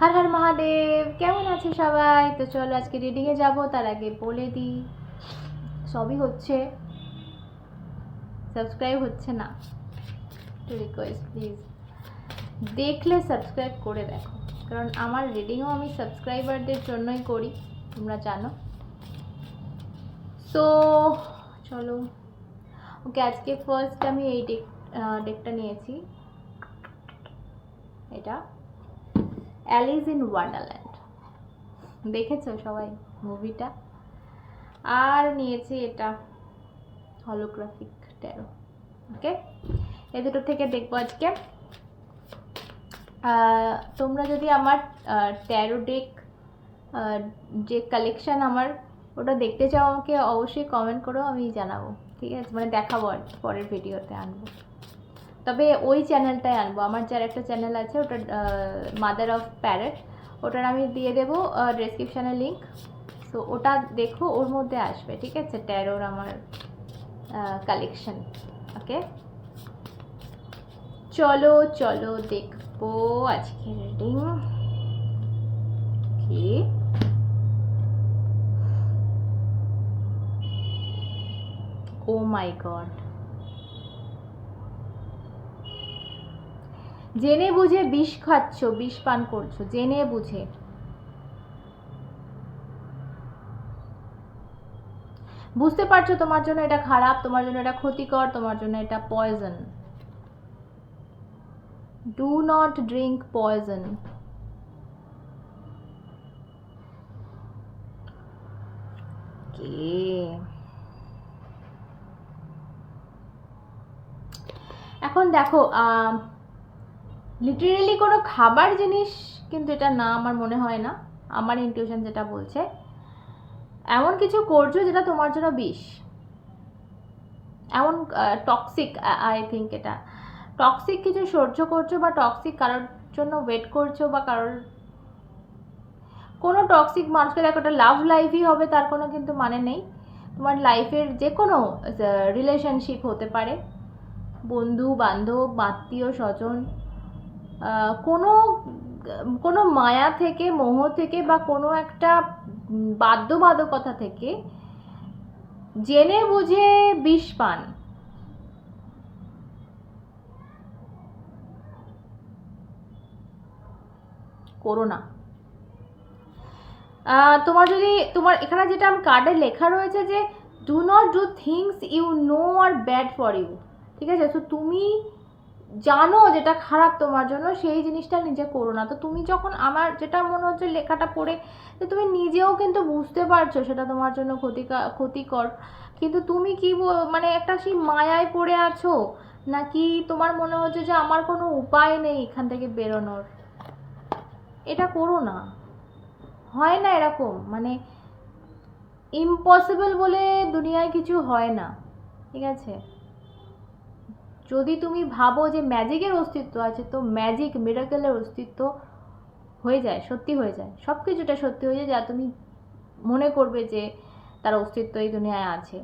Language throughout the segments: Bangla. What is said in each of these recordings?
হর হর মহাদেব, কেমন আছে সবাই? তো চলো আজকে রিডিংয়ে যাব, তার আগে বলে দিই, সবই হচ্ছে। সাবস্ক্রাইব হচ্ছে না। একটু রিকোয়েস্ট প্লিজ দেখলে সাবস্ক্রাইব করে দেখো, কারণ আমার রিডিংও আমি সাবস্ক্রাইবারদের জন্যই করি, তোমরা জানো। তো চলো। ওকে আজকে ফার্স্ট আমি এই ডেক ডেকটা নিয়েছি। এটা। অ্যালিস ইন ওয়ান্ডারল্যান্ড দেখেছ সবাই মুভিটা? আর নিয়েছি এটা হলোগ্রাফিক ট্যারো ওকে এ দুটো থেকে দেখব আজকে। তোমরা যদি আমার ট্যারো ডেক যে কালেকশন আমার, ওটা দেখতে চাও আমাকে অবশ্যই কমেন্ট করো, আমি জানাব, ঠিক আছে? মানে দেখাবো আর পরের ভিডিওতে আনব। তবে ওই চ্যানেলটাই আনব। আমার যার একটা চ্যানেল আছে ওটা মাদার অফ প্যারেট ওটার আমি দিয়ে দেবো ডেসক্রিপশানে লিঙ্ক সো ওটা দেখো, ওর মধ্যে আসবে, ঠিক আছে? ট্যারোর আমার কালেকশন ওকে চলো চলো, দেখব আজকে রিডিং কি ও মাই গড জেনে বুঝে বিষ খাচ্ছ, বিষ পান করছ, জেনে বুঝে। বুঝতে পারছ তোমার জন্য এটা খারাপ, তোমার জন্য এটা ক্ষতিকর, তোমার জন্য এটা poison do not drink poison এখন দেখো লিটারেলি কোনো খাবার জিনিস কিন্তু এটা না আমার মনে হয় না। আমার ইনটিউশন যেটা বলছে, এমন কিছু করছ যেটা তোমার জন্য বিষ। এমন টক্সিক আই থিঙ্ক এটা। টক্সিক কিছু সহ্য করছ বা টক্সিক কারোর জন্য ওয়েট করছ বা কারোর, কোনো টক্সিক মানুষকে দেখো একটা লাভ লাইফই হবে, তার কোনো কিন্তু মানে নেই। তোমার লাইফের যে কোনো রিলেশনশিপ হতে পারে। বন্ধু, বান্ধব, আত্মীয়, স্বজন। কোনো কোনো মায়া থেকে, মোহ থেকে বা কোনো একটা বাধ্যবাধকতা থেকে জেনে বুঝে বিষ পান। করো না। তোমার যদি, তোমার এখানে যেটা কার্ডে লেখা রয়েছে যে do not do things you know are bad for you ঠিক আছে? তো তুমি জানো যেটা খারাপ তোমার জন্য, সেই জিনিসটা নিজে করো না। তো তুমি যখন আমার যেটা মনে হচ্ছে লেখাটা পড়ে, যে তুমি নিজেও কিন্তু বুঝতে পারছ সেটা তোমার জন্য ক্ষতিকর ক্ষতিকর। কিন্তু তুমি কি মানে একটা সেই মায়ায় পড়ে আছো? নাকি তোমার মনে হচ্ছে যে আমার কোনো উপায় নেই এখান থেকে বেরোনোর? এটা করো না। হয় না এরকম? মানে ইম্পসিবল বলে দুনিয়ায় কিছু হয় না। ঠিক আছে? যদি তুমি ভাবো যে ম্যাজিকের অস্তিত্ব আছে, তো ম্যাজিক মিরাকেলের অস্তিত্ব হয়ে যায়, সত্যি হয়ে যায়। সব কিছুটা সত্যি হয়ে যায় যা তুমি মনে করবে যে তার অস্তিত্ব এই দুনিয়ায় আছে।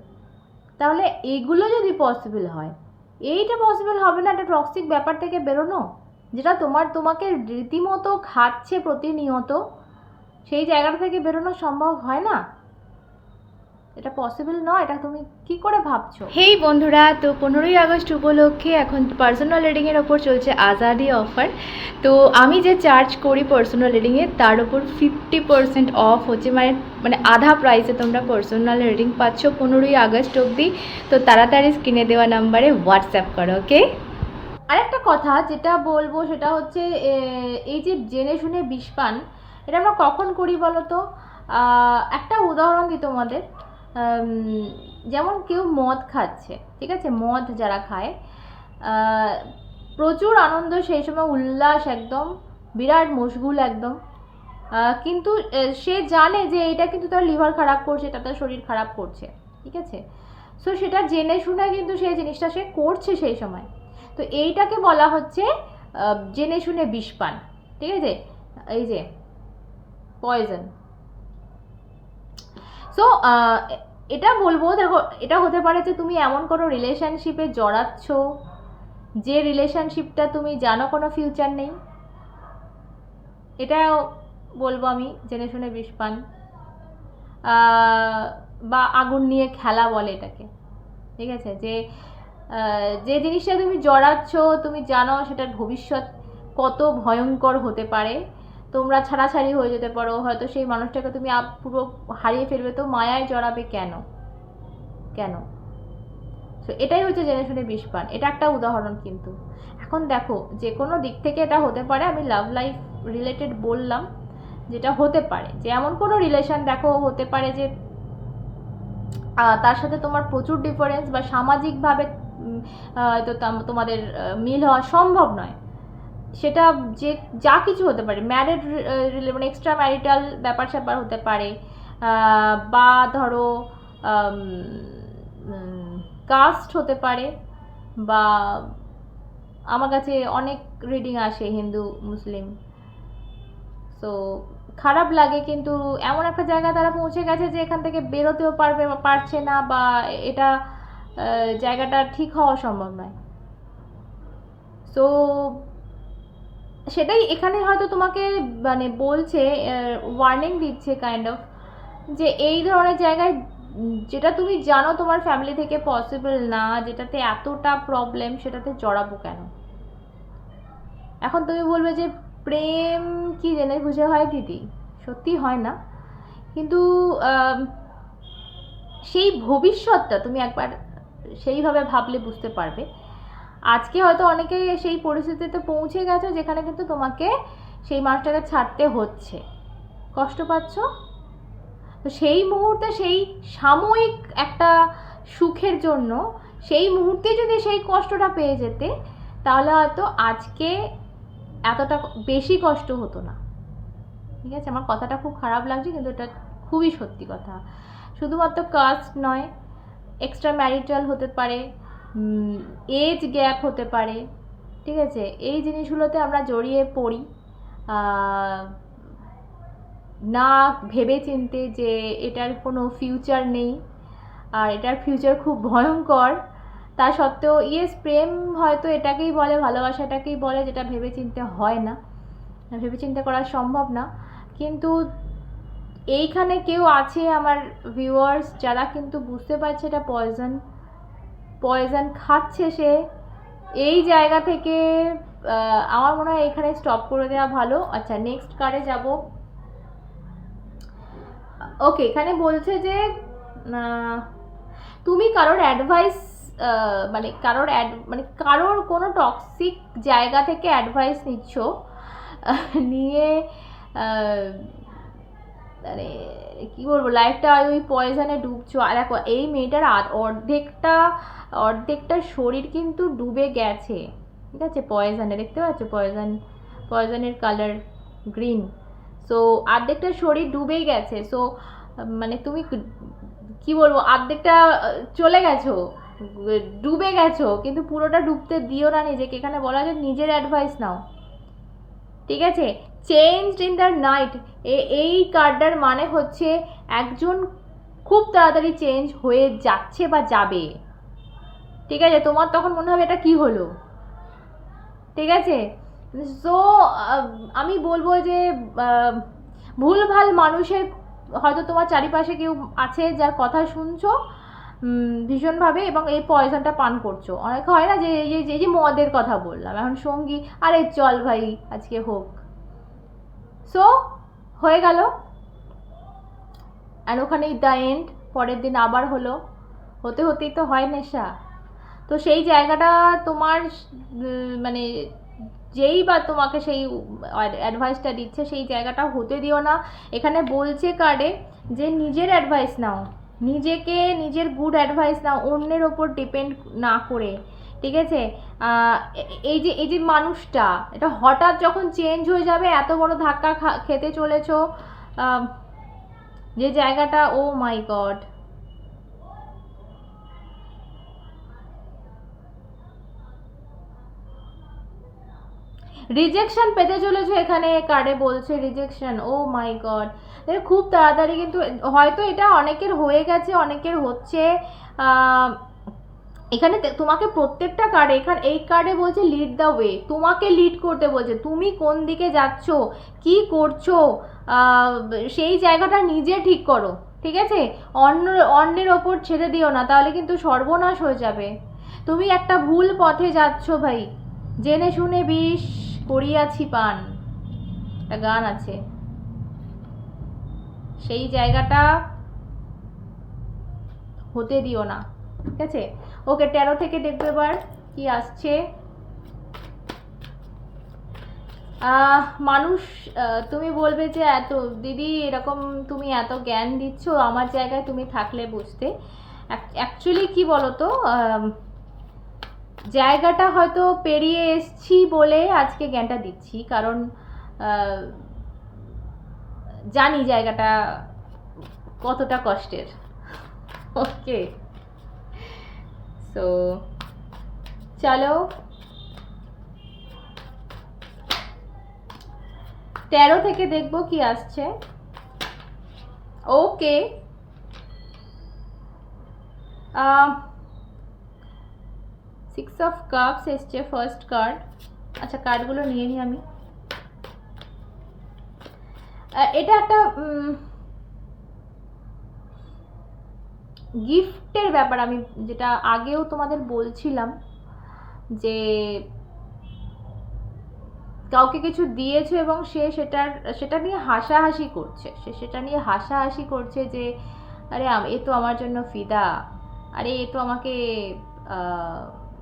তাহলে এইগুলো যদি পসিবল হয়, এইটা পসিবল হবে না, একটা টক্সিক ব্যাপার থেকে বেরোনো, যেটা তোমার, তোমাকে রীতিমতো খাচ্ছে প্রতিনিয়ত, সেই জায়গাটা থেকে বেরোনো সম্ভব হয় না। এটা পসিবল নয় এটা তুমি কি করে ভাবছ? হেই বন্ধুরা তো পনেরোই আগস্ট উপলক্ষে এখন পার্সোনাল রিডিংয়ের ওপর চলছে আজাদি অফার তো আমি যে চার্জ করি পার্সোনাল রিডিংয়ে তার ওপর ফিফটি পার্সেন্ট অফ হচ্ছে। মানে মানে আধা প্রাইসে তোমরা পার্সোনাল রিডিং পাচ্ছ পনেরোই আগস্ট অবধি। তো তাড়াতাড়ি স্ক্রিনে দেওয়া নাম্বারে হোয়াটসঅ্যাপ করো ওকে আরেকটা কথা যেটা বলব সেটা হচ্ছে এই যে জেনে শুনে বিষ পান এটা আমরা কখন করি বলো তো? একটা উদাহরণ দিই তোমাদের। যেমন কেউ মদ খাচ্ছে, ঠিক আছে? মদ যারা খায় প্রচুর আনন্দ সেই সময়, উল্লাস একদম, বিরাট মশগুল একদম। কিন্তু সে জানে যে এটা কিন্তু তার লিভার খারাপ করছে তার শরীর খারাপ করছে, ঠিক আছে? সো, সেটা জেনে শুনে কিন্তু সেই জিনিসটা সে করছে সেই সময়। তো এইটাকে বলা হচ্ছে জেনে শুনে বিষ পান, ঠিক আছে? এই যে পয়জন সো এটা বলব, দেখো, এটা হতে পারে যে তুমি এমন কোনো রিলেশনশিপে জড়াচ্ছ, যে রিলেশনশিপটা তুমি জানো কোনো ফিউচার নেই। এটাও বলব আমি, জেনে শুনে বিষ পান। বা আগুন নিয়ে খেলা বলে এটাকে, ঠিক আছে? যে যে জিনিসটা তুমি জড়াচ্ছ, তুমি জানো সেটার ভবিষ্যৎ কত ভয়ঙ্কর হতে পারে। তোমরা ছাড়াছাড়ি হয়ে যেতে পারো হয়তো সেই মানুষটাকে তুমি পুরো হারিয়ে ফেলবে তো মায়ায় জড়াবে কেন? কেন? তো এটাই হচ্ছে জেনে শুনে বিষ পান। এটা একটা উদাহরণ কিন্তু। এখন দেখো যে কোনো দিক থেকে এটা হতে পারে আমি লাভ লাইফ রিলেটেড বললাম যেটা হতে পারে। যে এমন কোনো রিলেশন দেখো হতে পারে যে তার সাথে তোমার প্রচুর ডিফারেন্স বা সামাজিকভাবে উম, আহ, তো তাম- তোমাদের মিল হওয়া সম্ভব নয়। সেটা যে, যা কিছু হতে পারে ম্যারিড মানে এক্সট্রা ম্যারিটাল ব্যাপার স্যাপার হতে পারে বা ধরো কাস্ট হতে পারে, বা আমার কাছে অনেক রিডিং আসে হিন্দু, মুসলিম। সো খারাপ লাগে কিন্তু এমন একটা জায়গায় তারা পৌঁছে গেছে যে এখান থেকে বেরোতেও পারবে, পারছে না বা এটা জায়গাটা ঠিক হওয়া সম্ভব নয়। তো সেটাই এখানে হয়তো তোমাকে মানে বলছে ওয়ার্নিং দিচ্ছে কাইন্ড অফ যে এই ধরনের জায়গায় যেটা তুমি জানো তোমার ফ্যামিলি থেকে পসিবল না, যেটাতে এতটা প্রবলেম সেটাতে জড়াবো কেন? এখন তুমি বলবে যে প্রেম কি জেনে বুঝে হয় দিদি? সত্যি হয় না। কিন্তু সেই ভবিষ্যৎটা তুমি একবার সেইভাবে ভাবলে বুঝতে পারবে। আজকে হয়তো অনেকে সেই পরিস্থিতিতে পৌঁছে গেছো যেখানে কিন্তু তোমাকে সেই মানুষটাকে ছাড়তে হচ্ছে। কষ্ট পাচ্ছ? তো সেই মুহূর্তে সেই সাময়িক একটা সুখের জন্য সেই মুহূর্তে যদি সেই কষ্টটা পেয়ে যেতে, তাহলে হয়তো আজকে এতটা বেশি কষ্ট হতো না। ঠিক আছে? আমার কথাটা খুব খারাপ লাগছে, কিন্তু এটা খুবই সত্যি কথা। শুধুমাত্র কাস্ট নয় এক্সট্রা ম্যারিটাল হতে পারে এজ গ্যাপ হতে পারে, ঠিক আছে? এই জিনিসগুলোতে আমরা জড়িয়ে পড়ি। না ভেবে চিনতে যে এটার কোনো ফিউচার নেই আর এটার ফিউচার খুব ভয়ঙ্কর। তা সত্ত্বেও ইয়েস প্রেম হয়তো এটাকেই বলে, ভালোবাসাটাকেই বলে, যেটা ভেবে চিনতে হয় না। ভেবে চিন্তে করা সম্ভব না। কিন্তু এইখানে কেউ আছে আমার ভিউয়ার্স যারা কিন্তু বুঝতে পারছে এটা পয়জন পয়জন খাচ্ছে সে, এই জায়গা থেকে আমার মনে হয় এখানে স্টপ করে দেওয়া ভালো। আচ্ছা নেক্সট কারে যাব। ওকে এখানে বলছে যে তুমি কারোর অ্যাডভাইস মানে কারোর অ্যাড মানে কারোর কোনো টক্সিক জায়গা থেকে অ্যাডভাইস নিচ্ছ নিয়ে মানে কি বলব লাইফটা ওই পয়জনে ডুবছো। আর দেখো, এই মেয়েটার অর্ধেকটা অর্ধেকটা শরীর কিন্তু ডুবে গেছে। ঠিক আছে? পয়জনে দেখতে পাচ্ছ? পয়জন পয়জনের কালার গ্রিন সো অর্ধেকটা শরীর ডুবেই গেছে। সো মানে তুমি কি বলব, অর্ধেকটা, চলে গেছো। ডুবে গেছো, কিন্তু পুরোটা ডুবতে দিও না নিজেকে। এখানে বলা যায় নিজের অ্যাডভাইস নাও। ঠিক আছে? চেঞ্জ ইন দ্য নাইট এই কার্ডটার মানে হচ্ছে একজন খুব তাড়াতাড়ি চেঞ্জ হয়ে যাচ্ছে বা যাবে। ঠিক আছে? তোমার তখন মনে হবে এটা কি হলো? ঠিক আছে? সো আমি বলব যে ভুলভাল মানুষের হয়তো তোমার চারিপাশে কেউ আছে যার কথা শুনছো ভীষণভাবে এবং এই পয়সনটা পান করছ। অনেক হয় না যে, এই যে মদের কথা বললাম। এখন সঙ্গী, আরে চল ভাই, আজকে হোক। সো হয়ে গেল। আর ওখানেই দ্য এন্ড পরের দিন আবার হলো। হতে হতেই তো হয় নেশা। তো সেই জায়গাটা তোমার মানে যেই বা তোমাকে সেই অ্যাডভাইসটা দিচ্ছে, সেই জায়গাটা হতে দিও না। এখানে বলছে কার্ডে যে, নিজের অ্যাডভাইস নাও। নিজেকে, নিজের গুড অ্যাডভাইস নাও। অন্যের ওপর ডিপেন্ড না করে। ঠিক আছে? এই যে এই যে মানুষটা, এটা হঠাৎ যখন চেঞ্জ হয়ে যাবে, এত বড় ধাক্কা খেতে চলেছো যে জায়গাটা, ও মাই গড রিজেকশন পেতে চলেছো এখানে কার্ডে বলছে রিজেকশন ও মাই গড খুব তাড়াতাড়ি কিন্তু, হয়তো এটা অনেকের হয়ে গেছে, অনেকের হচ্ছে এখানে তোমাকে প্রত্যেকটা কার্ডে এখানে এই কার্ডে বলছে লিড দ্য ওয়ে তোমাকে লিড করতে বলছে, তুমি কোন দিকে যাচ্ছ? কি করছ? সেই জায়গাটা নিজে ঠিক করো, ঠিক আছে? অন্য, অন্যের ওপর ছেড়ে দিও না, তাহলে কিন্তু সর্বনাশ হয়ে যাবে। তুমি একটা ভুল পথে যাচ্ছ ভাই। জেনে শুনে বিষ করিয়াছি পান। একটা গান আছে। সেই জায়গাটা হতে দিও না, ঠিক আছে? ওকে, তেরো থেকে দেখব এবার কি আসছে। মানুষ তুমি বলবে যে এত, দিদি এরকম তুমি এত জ্ঞান দিচ্ছ, আমার জায়গায় তুমি থাকলে বুঝতে। অ্যাকচুয়ালি কি বলতো জায়গাটা হয়তো পেরিয়ে এসছি বলে আজকে জ্ঞানটা দিচ্ছি, কারণ জানি জায়গাটা কতটা কষ্টের। ওকে সো চলো তেরো থেকে দেখব কি আসছে। ওকে সিক্স অফ কাপস এসছে ফার্স্ট কার্ড আচ্ছা কার্ডগুলো নিয়ে নিই আমি। এটা একটা গিফটের ব্যাপার আমি যেটা আগেও তোমাদের বলছিলাম যে কাউকে কিছু দিয়েছ এবং সে সেটার, সেটা নিয়ে হাসাহাসি করছে। সে সেটা নিয়ে হাসাহাসি করছে যে, আরে এ তো আমার জন্য ফিদা। আরে, এ তো আমাকে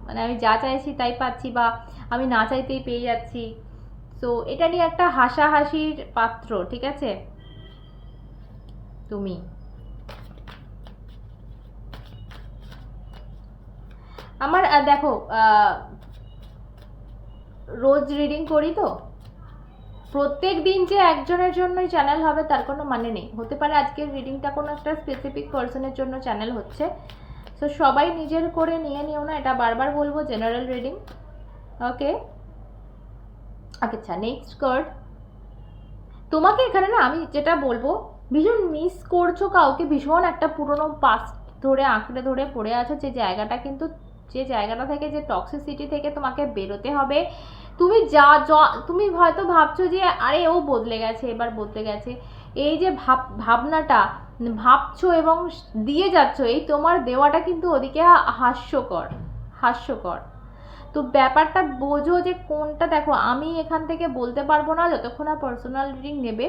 মানে আমি যা চাইছি তাই পাচ্ছি বা আমি না চাইতেই পেয়ে যাচ্ছি। তো এটা নিয়ে একটা হাসাহাসির পাত্র, ঠিক আছে? তুমি। আমার দেখো রোজ রিডিং করি তো। প্রত্যেক দিন যে একজনের জন্যই চ্যানেল হবে, তার কোনো মানে নেই। হতে পারে আজকের রিডিংটা কোনো একটা স্পেসিফিক পার্সনের জন্য চ্যানেল হচ্ছে। সো সবাই নিজের করে নিয়ে নিও না, এটা বারবার বলব জেনারেল রিডিং ওকে আচ্ছা নেক্সট কার্ড তোমাকে এখানে না, আমি যেটা বলব, ভীষণ মিস করছ কাউকে, ভীষণ একটা পুরনো পাস্ট ধরে, আঁকড়ে ধরে পড়ে আছে, যে জায়গাটা কিন্তু যে জায়গাটা থেকে, যে টক্সিসিটি থেকে তোমাকে বেরোতে হবে, তুমি যা তুমি হয়তো ভাবছ যে, আরে ও বদলে গেছে, এবার বদলে গেছে। এই যে ভাব, ভাবনাটা, ভাবছ এবং দিয়ে যাচ্ছ, এই তোমার দেওয়াটা কিন্তু ওদিকে হাস্যকর হাস্যকর। তো ব্যাপারটা বোঝো যে কোনটা, দেখো, আমি এখান থেকে বলতে পারব না, যতক্ষণ না পার্সোনাল রিডিং নেবে,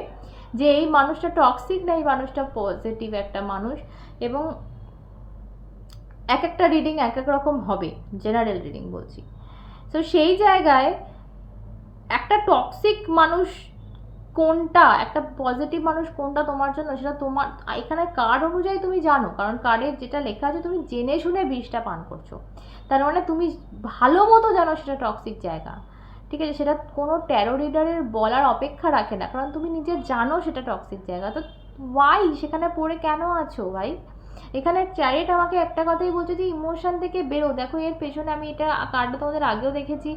যে এই মানুষটা টক্সিক না, এই মানুষটা পজিটিভ একটা মানুষ। এবং এক একটা রিডিং এক এক রকম হবে জেনারেল রিডিং বলছি। তো সেই জায়গায় একটা টক্সিক মানুষ কোনটা, একটা পজিটিভ মানুষ কোনটা তোমার জন্য, সেটা তোমার, এখানে কার্ড অনুযায়ী তুমি জানো, কারণ কার্ডে যেটা লেখা আছে তুমি জেনে শুনে বিষটা পান করছ। তার মানে তুমি ভালো মতো জানো সেটা টক্সিক জায়গা। ঠিক আছে, সেটা কোনো ট্যারো রিডারের বলার অপেক্ষা রাখে না, কারণ তুমি নিজে জানো সেটা টক্সিক জায়গা। তো ওয়াই সেখানে পড়ে কেন আছো ভাই? এখানে চ্যারেট আমাকে একটা কথাই বলছে যে ইমোশন থেকে বেরো। দেখো, এর পেছনে আমি এটা কার্ডটা তোমাদের আগেও দেখেছি।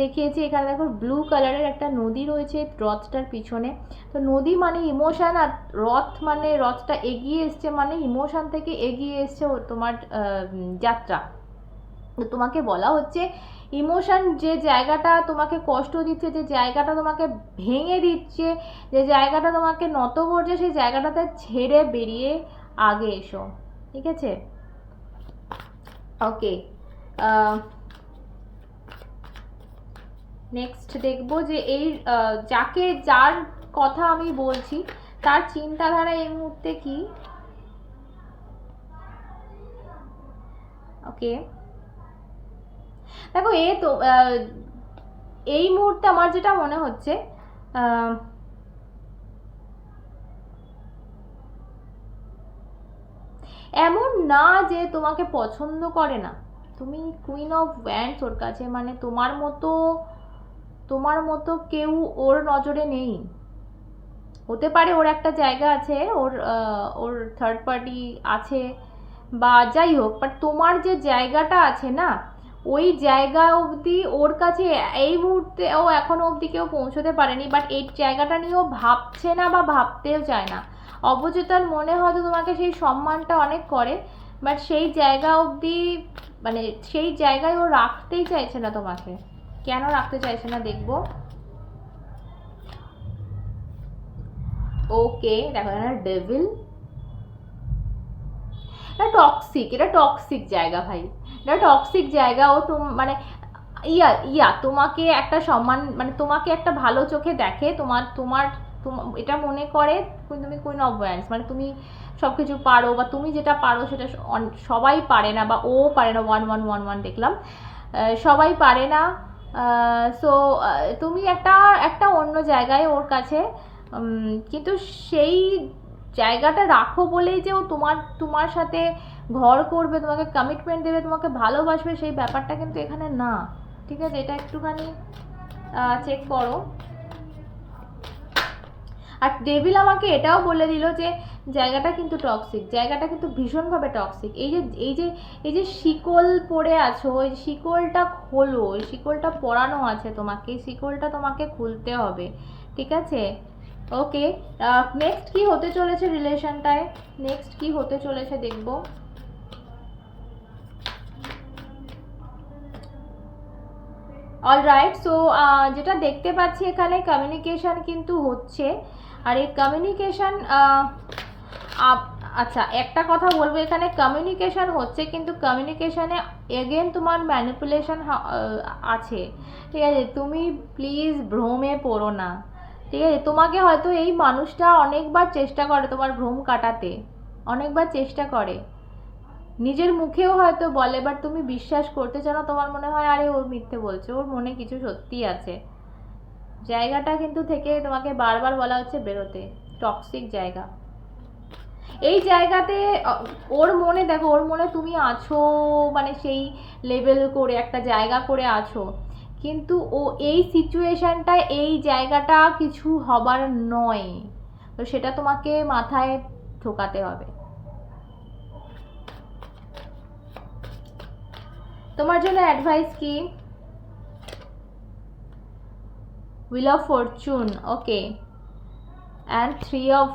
দেখিয়েছি, এখানে দেখো ব্লু কালারের একটা নদী রয়েছে রথটার পিছনে। তো নদী মানে ইমোশান আর রথ মানে রথটা এগিয়ে এসছে মানে ইমোশান থেকে এগিয়ে এসছে তোমার যাত্রা। তো তোমাকে বলা হচ্ছে ইমোশন যে জায়গাটা তোমাকে কষ্ট দিচ্ছে, যে জায়গাটা তোমাকে ভেঙে দিচ্ছে, যে জায়গাটা তোমাকে নত করছে, সেই জায়গাটাতে ছেড়ে বেরিয়ে আগে এসো, ঠিক আছে? ওকে নেক্সট দেখব যে এই যাকে যার কথা আমি বলছি, তার চিন্তাধারা এই মুহূর্তে কি? ওকে দেখো এ তো এই মুহূর্তে আমার যেটা মনে হচ্ছে এমন না যে তোমাকে পছন্দ করে না। তুমি কুইন অফ ওয়্যান্ডস ওর কাছে মানে তোমার মতো তোমার মতো কেউ ওর নজরে নেই। হতে পারে ওর একটা জায়গা আছে, ওর ওর থার্ড পার্টি আছে, বা যাই হোক বাট তোমার যে জায়গাটা আছে না, ওই জায়গা অবধি ওর কাছে এই মুহূর্তে ও এখনও অবধি কেউ পৌঁছতে পারেনি বাট এই জায়গাটা নিয়েও ভাবছে না বা ভাবতেও চায় না। অবচেতন মনে হয়তো তোমাকে সেই সম্মানটা অনেক করে বাট সেই জায়গা অবধি মানে সেই জায়গায় ও রাখতেই চাইছে না তোমাকে। কেন রাখতে চাইছে না দেখব? ওকে, দেখো এখানে ডেভিল এটা টক্সিক এটা টক্সিক জায়গা ভাই। এটা টক্সিক জায়গা, ও তো মানে ইয়া ইয়া, তোমাকে একটা সম্মান মানে তোমাকে একটা ভালো চোখে দেখে, তোমার তোমার তোমা- এটা মনে করে তুমি কুইন অফ মানে তুমি সব কিছু পারো বা তুমি যেটা পারো সেটা সবাই পারে না বা ও পারে না ওয়ান ওয়ান ওয়ান ওয়ান দেখলাম। সবাই পারে না। সো তুমি একটা একটা অন্য জায়গায় ওর কাছে কিন্তু সেই জায়গাটা রাখো বলেই যে ও তোমার তোমার সাথে ঘর করবে, তোমাকে কমিটমেন্ট দেবে, তোমাকে ভালোবাসবে, সেই ব্যাপারটা কিন্তু এখানে না। ঠিক আছে? এটা একটুখানি চেক করো। আর ডেভিল আমাকে এটাও বলে দিল যে জায়গাটা কিন্তু টক্সিক জায়গাটা কিন্তু ভীষণভাবে টক্সিক এই যে এই যে এই যে শিকল পরে আছো, ওই শিকলটা খোলো, ওই শিকলটা পরানো আছে তোমাকে, এই শিকলটা তোমাকে খুলতে হবে, ঠিক আছে? ওকে নেক্সট কি হতে চলেছে রিলেশনটায় নেক্সট কি হতে চলেছে দেখব। অল রাইট সো যেটা দেখতে পাচ্ছি এখানে কমিউনিকেশন কিন্তু হচ্ছে। আর এই কমিউনিকেশন আচ্ছা একটা কথা বলব, এখানে কমিউনিকেশন হচ্ছে কিন্তু কমিউনিকেশানে এগেন তোমার ম্যানিপুলেশন আছে। ঠিক আছে? তুমি প্লিজ ভ্রমে পড়ো না। ঠিক আছে? তোমাকে হয়তো এই মানুষটা অনেকবার চেষ্টা করে তোমার ভ্রম কাটাতে। অনেকবার চেষ্টা করে। নিজের মুখেও হয়তো বলে বাট তুমি বিশ্বাস করতে চাও তোমার মনে হয়, আরে ওর মিথ্যে বলছে। ওর মনে কিছু সত্যি আছে। জায়গাটা কিন্তু থেকে তোমাকে বারবার বলা হচ্ছে বেরোতে। টক্সিক জায়গা। এই জায়গাতে ওর মনে, দেখো, ওর মনে তুমি আছো মানে সেই লেভেল করে, একটা জায়গা করে আছো। কিন্তু ও এই সিচুয়েশনটায় এই জায়গাটা কিছু হবার নয়। তো সেটা তোমাকে মাথায় ঢোকাতে হবে। তোমার জন্য অ্যাডভাইস কি? Wheel of fortune okay and three of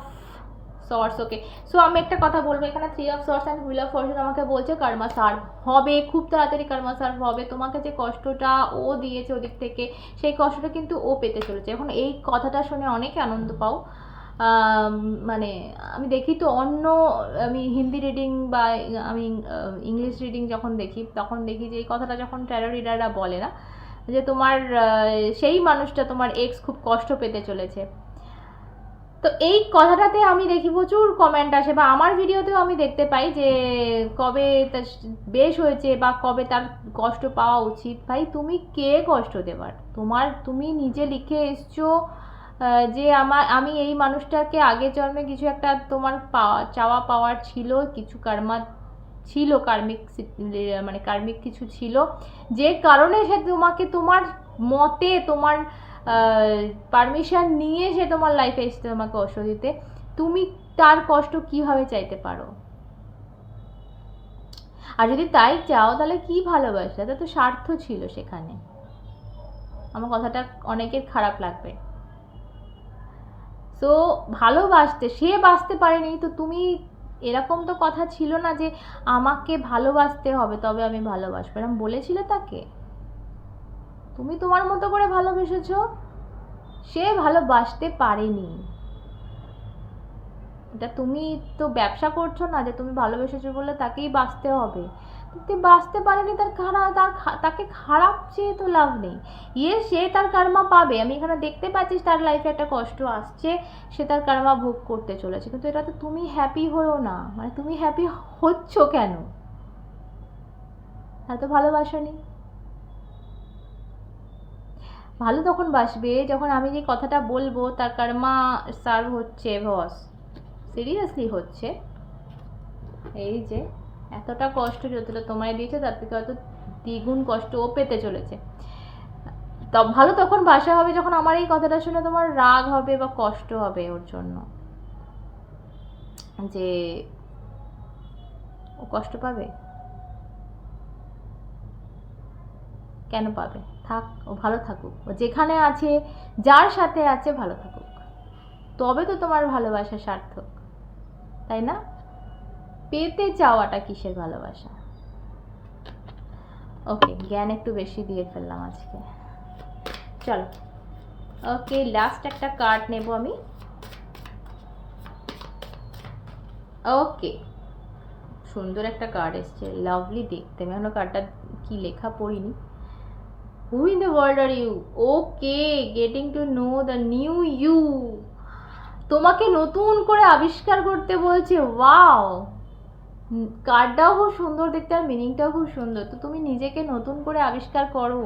swords okay so আমি একটা কথা বলব এখানে three of swords and wheel of fortune আমাকে বলছে কর্মা সার্ভ হবে, খুব তাড়াতাড়ি কর্মা সার্ভ হবে, তোমাকে যে কষ্টটা ও দিয়েছে ওদিক থেকে, সেই কষ্টটা কিন্তু ও পেতে চলেছে। এখন এই কথাটা শুনে অনেকে আনন্দ পাও। মানে আমি দেখি তো অন্য, আমি হিন্দি রিডিং বা, আমি ইংলিশ রিডিং যখন দেখি, তখন দেখি যে এই কথাটা যখন ট্যারো রিডাররা বলে না যে তোমার সেই মানুষটা তোমার এক্স খুব কষ্ট পেতে চলেছে। তো এই কথাটাতে আমি দেখি প্রচুর কমেন্ট আসে বা আমার ভিডিওতেও আমি দেখতে পাই যে কবে তার বেশ হয়েছে বা কবে তার কষ্ট পাওয়া উচিত। ভাই, তুমি কে কষ্ট দেবার? তোমার, তুমি নিজে লিখে এসছো যে আমার আমি এই মানুষটাকে আগে জন্মে কিছু একটা তোমার পাওয়া চাওয়া পাওয়ার ছিল, কিছু কর্মা ছিল কার্মিক মানে কার্মিক কিছু ছিল, যে কারণে সে তোমাকে তোমার মতে, তোমার পারমিশন নিয়ে সে তোমার লাইফে এসেছে তোমাকে কষ্ট দিতে। তুমি তার কষ্ট কীভাবে চাইতে পারো? আর যদি তাই চাও, তাহলে কি ভালোবাসা? তাহলে তো স্বার্থ ছিল সেখানে। আমার কথাটা অনেকের খারাপ লাগবে। তো ভালোবাসতে, সে বাঁচতে পারেনি, তো তুমি এরকম তো কথা ছিল না যে আমাকে ভালোবাসতে হবে, তবে আমি ভালোবাসবো। এরকম বলেছিলে তাকে? তুমি তোমার মতো করে ভালোবেসেছ? সে ভালোবাসতে পারেনি। এটা তুমি তো ব্যবসা করছ না যে তুমি ভালোবেসেছো বলে তাকেই বাঁচতে হবে। বাঁচতে পারেনি তার খারাপ তার তাকে খারাপ চেয়ে তো লাভ নেই। ইয়ে সে তার কার্মা পাবে। আমি এখানে দেখতে পাচ্ছি তার লাইফে একটা কষ্ট আসছে, সে তার কার্মা ভোগ করতে চলেছে। কিন্তু এটাতে তুমি হ্যাপি হয়েও না। মানে তুমি হ্যাপি হচ্ছ কেন? এত ভালোবাসনি ভালো তখন বাসবে, যখন আমি যে কথাটা বলব, তার কর্মা সার্ভ হচ্ছে বস সিরিয়াসলি হচ্ছে। এই যে এতটা কষ্ট যতটা তোমায় দিয়েছে, তার থেকে হয়তো দ্বিগুণ কষ্ট ও পেতে চলেছে। তা ভালো তখন ভাষা হবে যখন আমার এই কথাটা শুনে তোমার রাগ হবে বা কষ্ট হবে ওর জন্য। যে ও কষ্ট পাবে? কেন পাবে? থাক, ও ভালো থাকুক। ও যেখানে আছে, যার সাথে আছে, ভালো থাকুক। তবে তো তোমার ভালোবাসা সার্থক, তাই না? পেতে চাওয়াটা কিসের ভালোবাসা? ওকে জ্ঞান একটু বেশি দিয়ে ফেললাম আজকে। চলো। ওকে লাস্ট একটা কার্ড নেব আমি। ওকে সুন্দর একটা কার্ড এসছে লাভলি দেখতে। আমি এখনও কার্ডটা কি লেখা পড়িনি। Who in the world are you okay getting to know the new you তোমাকে নতুন করে আবিষ্কার করতে বলছে ওয়াও কার্ডটাও খুব সুন্দর, দেখতে আর মিনিংটাও খুব সুন্দর। তো তুমি নিজেকে নতুন করে আবিষ্কার করো।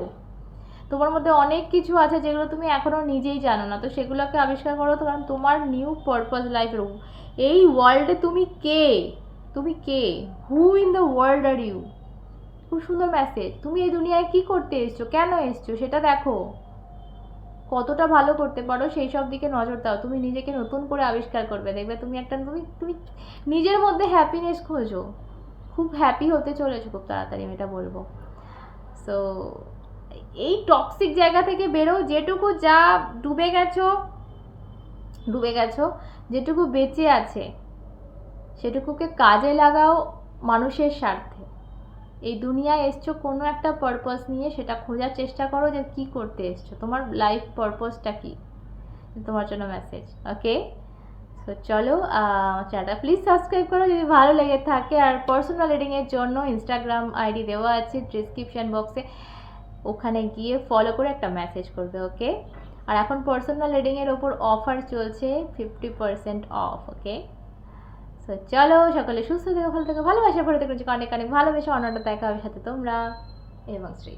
তোমার মধ্যে অনেক কিছু আছে যেগুলো তুমি এখনও নিজেই জানো না। তো সেগুলোকে আবিষ্কার করো কারণ তোমার নিউ পারপাস লাইফের এই ওয়ার্ল্ডে তুমি কে? তুমি কে? Who in the world are you খুব সুন্দর মেসেজ তুমি এই দুনিয়ায় কি করতে এসছো? কেন এসছো? সেটা দেখো। কতটা ভালো করতে পারো সেই সব দিকে নজর দাও। তুমি নিজেকে নতুন করে আবিষ্কার করবে। দেখবে তুমি একটা তুমি তুমি নিজের মধ্যে হ্যাপিনেস খোঁজো। খুব হ্যাপি হতে চলেছো খুব তাড়াতাড়ি আমি এটা বলব। সো এই টক্সিক জায়গা থেকে বেরো, যেটুকু যা ডুবে গেছো ডুবে গেছো, যেটুকু বেঁচে আছে, সেটুকুকে কাজে লাগাও মানুষের স্বার্থে। এই দুনিয়ায় এসছো কোনো একটা পারপাস নিয়ে সেটা খোঁজার চেষ্টা করো যে কি করতে এসছো। তোমার লাইফ পারপাসটা কি? তোমার জন্য মেসেজ ওকে তো চলো চ্যানেলটা প্লিজ সাবস্ক্রাইব করো যদি ভালো লেগে থাকে। আর পার্সোনাল রিডিংয়ের জন্য ইনস্টাগ্রাম আইডি দেওয়া আছে ডিসক্রিপশান বক্সে ওখানে গিয়ে ফলো করে একটা মেসেজ করবে ওকে আর এখন পার্সোনাল রিডিংয়ের ওপর অফার চলছে ফিফটি পার্সেন্ট অফ ওকে তো চলো, সকলে সুস্থ থেকে, ভালো থেকে, ভালোবাসা ভরে থেকে, অনেক অনেক ভালোবেসে অন্যটা দেখা হবে সাথে তোমরা এবং শ্রী।